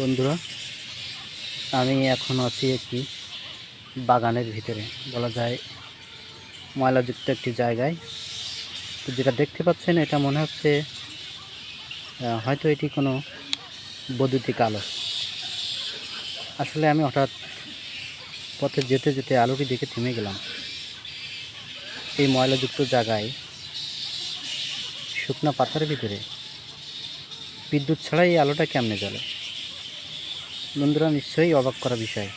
বন্ধুরা, আমি এখন আছি একটি বাগানের ভিতরে, বলা যায় ময়লাযুক্ত একটি জায়গায়। তো যেটা দেখতে পাচ্ছেন, এটা মনে হচ্ছে হয়তো এটি কোনো বৈদ্যুতিক আলো। আসলে আমি হঠাৎ পথে যেতে যেতে আলোটি দেখে থেমে গেলাম। এই ময়লাযুক্ত জায়গায় শুকনো পাতার ভিতরে বিদ্যুৎ ছাড়াই এই আলোটা কেমনে জ্বলে? বন্ধুরা নিশ্চয়ই অবাক করা বিষয়।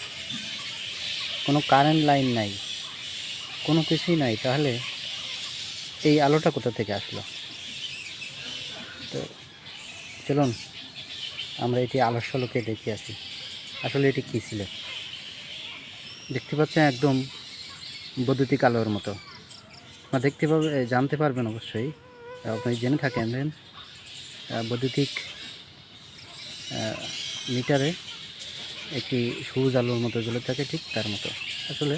কোনো কারেন্ট লাইন নাই, কোনো কিছুই নাই, তাহলে এই আলোটা কোথা থেকে আসলো? তো চলুন, আমরা এটি আলোর দেখে আসি। আসলে এটি কী ছিল? দেখতে পাচ্ছেন একদম বৈদ্যুতিক আলোর মতো। আপনারা দেখতে পাবে জানতে পারবেন অবশ্যই। আপনি জেনে থাকেন বৈদ্যুতিক মিটারে একটি সবুজ আলোর মতো জ্বলে থাকে ঠিক তার মতো। আসলে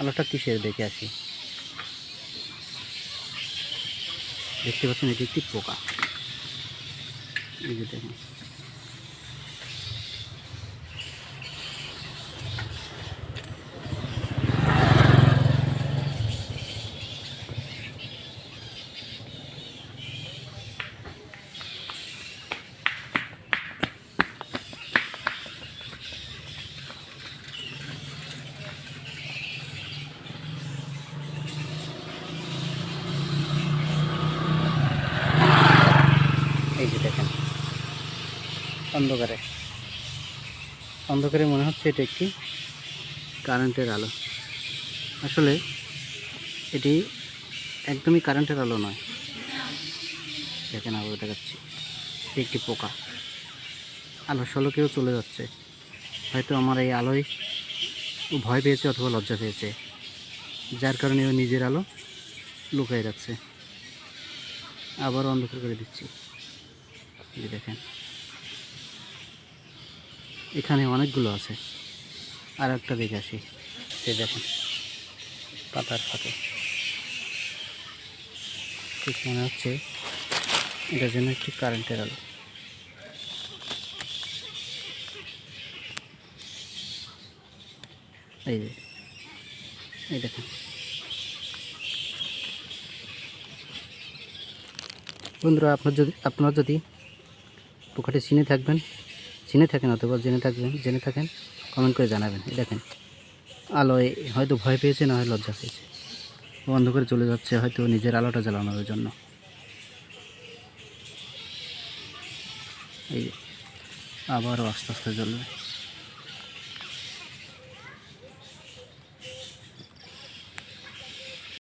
আলোটা কিসের দেখে আসি? দেখতে পাচ্ছেন এটি একটি পোকা। দেখুন। যে দেখেন। অন্ধকারে। অন্ধকারে মনে হচ্ছে এটি একটি কারেন্টের আলো। আসলে এটি একদমই কারেন্টের আলো নয়। দেখেন আলো দেখাচ্ছি। এটি একটি পোকা। আলো সলকেও চলে যাচ্ছে। হয়তো আমার এই আলোয় ভয় পেয়েছে অথবা লজ্জা পেয়েছে। যার কারণে ও নিজের আলো লুকিয়ে রাখছে। আবার অন্ধকার করে দিচ্ছি। এই দেখেন। এখানে অনেকগুলো আছে। আর একটা দেখে আসি। এই দেখেন, পাতার ফাঁকে। ঠিক মনে হচ্ছে এটার জন্য একটি কারেন্টের আলো। এই যে, এই দেখেন। বন্ধুরা, আপনার যদি আপনারা যদি পোকাটি চিনে থাকবেন, চিনে থাকেন অথবা জেনে থাকবেন, জেনে থাকেন কমেন্ট করে জানাবেন। দেখেন, আলোয় হয়তো ভয় পেয়েছে, না হয় লজ্জা পেয়েছে। বন্ধ করে চলে যাচ্ছে, হয়তো নিজের আলোটা জ্বালানোর জন্য। এই আবারও আস্তে আস্তে জ্বলবে।